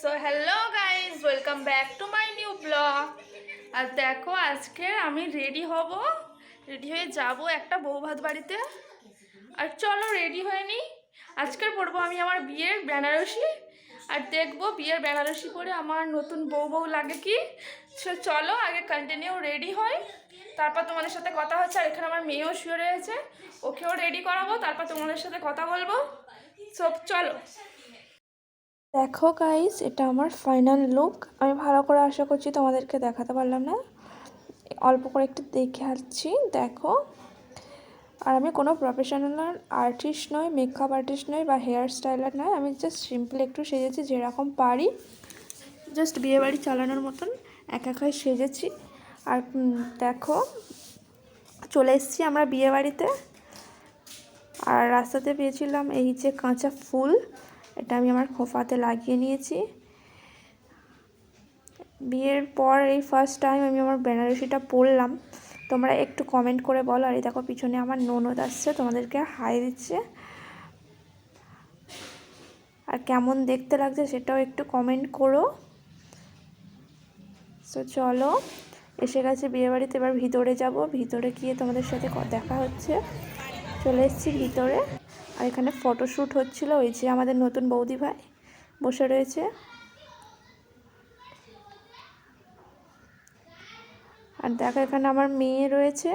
So hello guys welcome back to my new blog আর দেখো, আজকে আমি রেডি হব। রেডি হয়ে যাব একটা বউ ভাত বাড়িতে। আর চলো রেডি হয়ে নিই। আজকের পরবো আমি আমার বিয়ের বেনারসি। আর দেখব বিয়ের বেনারসি পরে আমার নতুন বউ বউ লাগে কি। চলো আগে কন্টিনিউ রেডি হই। তারপর তোমাদের সাথে কথা হচ্ছে। আর এখানে আমার মেয়েও শুয়ে রয়েছে। ওকেও রেডি করাবো। তারপর তোমাদের সাথে কথা বলব। সব চলো। দেখো গাইস এটা আমার ফাইনাল লুক আমি ভালো করে আশা করছি তোমাদেরকে দেখাতে পারলাম না। অল্প করে একটু দেখে আসছি, দেখো। আর আমি কোনো প্রফেশনাল আর্টিস্ট নই মেকআপ আর্টিস্ট নই বা হেয়ার স্টাইলার নয় আমি জাস্ট সিম্পল একটু সেজেছি যেরকম পারি। জাস্ট বিয়েবাড়ি চালানোর মতন, একা একাই সেজেছি। আর দেখো, চলে এসেছি আমরা বিয়েবাড়িতে আর রাস্তাতে পেয়েছিলাম এই যে কাঁচা ফুল। এটা আমি আমার খোফাতে লাগিয়ে নিয়েছি। বিয়ের পর এই ফার্স্ট টাইম আমি আমার বেনারসিটা পরলাম। তোমরা একটু কমেন্ট করে বলো, আর এই দেখো পিছনে আমার ননদ আসছে, তোমাদেরকে হাই দিচ্ছে। আর কেমন দেখতে লাগছে সেটাও একটু কমেন্ট করো। তো চলো, এসে গেছে বিয়েবাড়িতে এবার ভিতরে যাব। ভিতরে গিয়ে তোমাদের সাথে দেখা হচ্ছে। চলে এসেছি ভিতরে। আর এখানে ফটোশ্যুট হচ্ছিল ওই যে আমাদের নতুন বৌদি ভাই বসে রয়েছে। আর দেখো এখানে আমার মেয়ে রয়েছে।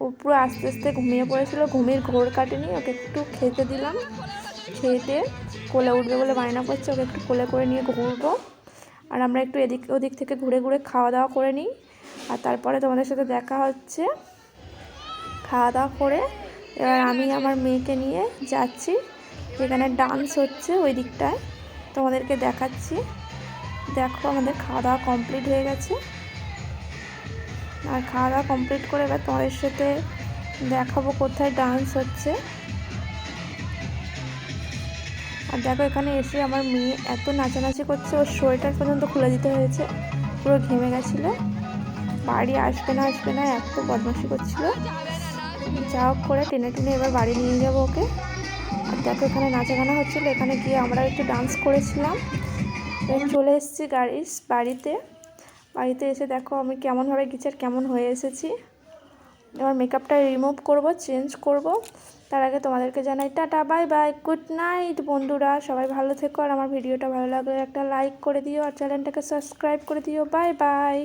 ও পুরো আস্তে আস্তে ঘুমিয়ে পড়েছিল, ঘুমের ঘোর কাটেনি, ওকে একটু খেতে দিলাম। খেতে কোলে উঠবে বলে বায়না করছে, ওকে একটু কোলে করে নিয়ে ঘুরবো। আর আমরা একটু এদিক, ওদিক থেকে ঘুরে ঘুরে খাওয়া দাওয়া করে নিই। আর তারপরে তোমাদের সাথে দেখা হচ্ছে। খাওয়া দাওয়া করে এবার আমি আমার মেয়েকে নিয়ে যাচ্ছি। যেখানে ডান্স হচ্ছে ওই দিকটায়। তোমাদেরকে দেখাচ্ছি। দেখো আমাদের খাওয়া দাওয়া কমপ্লিট হয়ে গেছে। আর খাওয়া দাওয়া কমপ্লিট করে এবার তোমাদের সাথে দেখাবো কোথায় ডান্স হচ্ছে। আর দেখো এখানে এসে আমার মেয়ে এত নাচানাচি করছে, ওর সোয়েটার পর্যন্ত খুলে দিতে হয়েছে। পুরো ঘেমে গেছিল। বাড়ি আসবে না আসবে না, এত বদমাশি করছিল। যা হোক করে টেনে টেনে এবার বাড়ি নিয়ে যাব ওকে। আর দেখো এখানে নাচা গানা হচ্ছিল, এখানে গিয়ে আমরা একটু ডান্স করেছিলাম। চলে এসেছি গাড়ি বাড়িতে। বাড়িতে এসে দেখো আমি কেমনভাবে গেছি আর কেমন হয়ে এসেছি। এবার মেকআপটা রিমুভ করব চেঞ্জ করব। তার আগে তোমাদেরকে জানাই, tata bye bye good night বন্ধুরা। সবাই ভালো থেকো আর আমার ভিডিওটা ভালো লাগলে একটা লাইক করে দিও আর চ্যানেলটাকে সাবস্ক্রাইব করে দিও। Bye bye